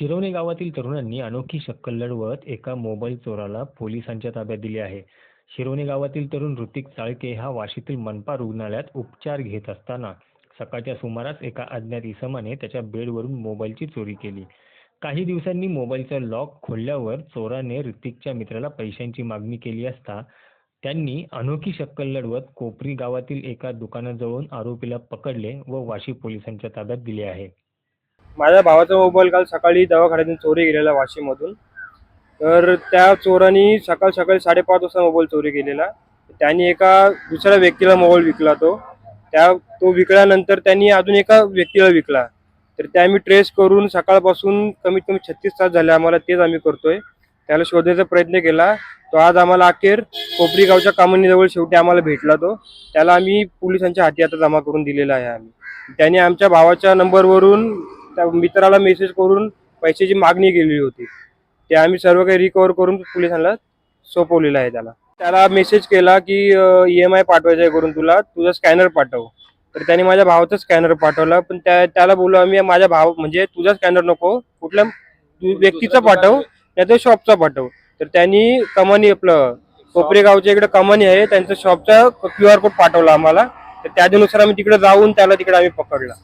शिरवणे गावातील तरुणांनी अनोखी शक्कल लढवत एका मोबाईल चोराला पोलिसांच्या ताब्यात दिले आहे. शिरवणे गावातील तरुण ऋतिक चाळके हा वाशीतील मनपा रुग्णालयात उपचार घेत असताना सकाळच्या सुमारास एका अज्ञात इसमाने त्याच्या बेडवरून मोबाईलची चोरी केली. काही दिवसांनी मोबाईलचा लॉक खोलल्यावर चोराने ऋतिकच्या मित्राला पैशांची मागणी केली असता त्यांनी अनोखी शक्कल लढवत कोपरी गावातील एका दुकानाजवळून आरोपीला पकडले व वाशी पोलिसांच्या ताब्यात दिले आहे. माझ्या भावाचा मोबाईल काल सकाळी दवाखान्यातून चोरी गेलेला वाशिममधून. तर त्या चोरांनी सकाळ सकाळी साडेपाच वाजता मोबाईल चोरी केलेला. त्यांनी एका दुसऱ्या व्यक्तीला मोबाईल विकला तो. त्या तो विकल्यानंतर त्यांनी अजून एका व्यक्तीला विकला. तर ते आम्ही ट्रेस करून सकाळपासून कमीत कमी छत्तीस तास झाले आम्हाला तेच आम्ही करतोय. त्याला शोधण्याचा प्रयत्न केला. तो आज आम्हाला अखेर कोपरी गावच्या कामणीजवळ शेवटी आम्हाला भेटला तो. त्याला आम्ही पोलिसांच्या हाती आता जमा करून दिलेला आहे आम्ही. त्याने आमच्या भावाच्या नंबरवरून त्या मित्राला मेसेज करून पैशाची मागणी केलेली होती. ते आम्ही सर्व काही रिकवर करून पोलिसांना सोपवलेलं आहे त्याला. त्याला मेसेज केला की ई एम आय पाठवायचा आहे करून तुला. तुझा स्कॅनर पाठव. तर त्याने माझ्या भावाचा स्कॅनर पाठवला. पण त्या त्याला बोललो आम्ही माझ्या भाव म्हणजे तुझा स्कॅनर नको. कुठल्या व्यक्तीचा पाठव नाही तर शॉपचा पाठव. तर त्यांनी कमानी आपलं कोपरे गावच्या इकडे कमानी आहे. त्यांच्या शॉपचा क्यू आर कोड पाठवला आम्हाला. तर त्यानुसार आम्ही तिकडे जाऊन त्याला तिकडे आम्ही पकडला.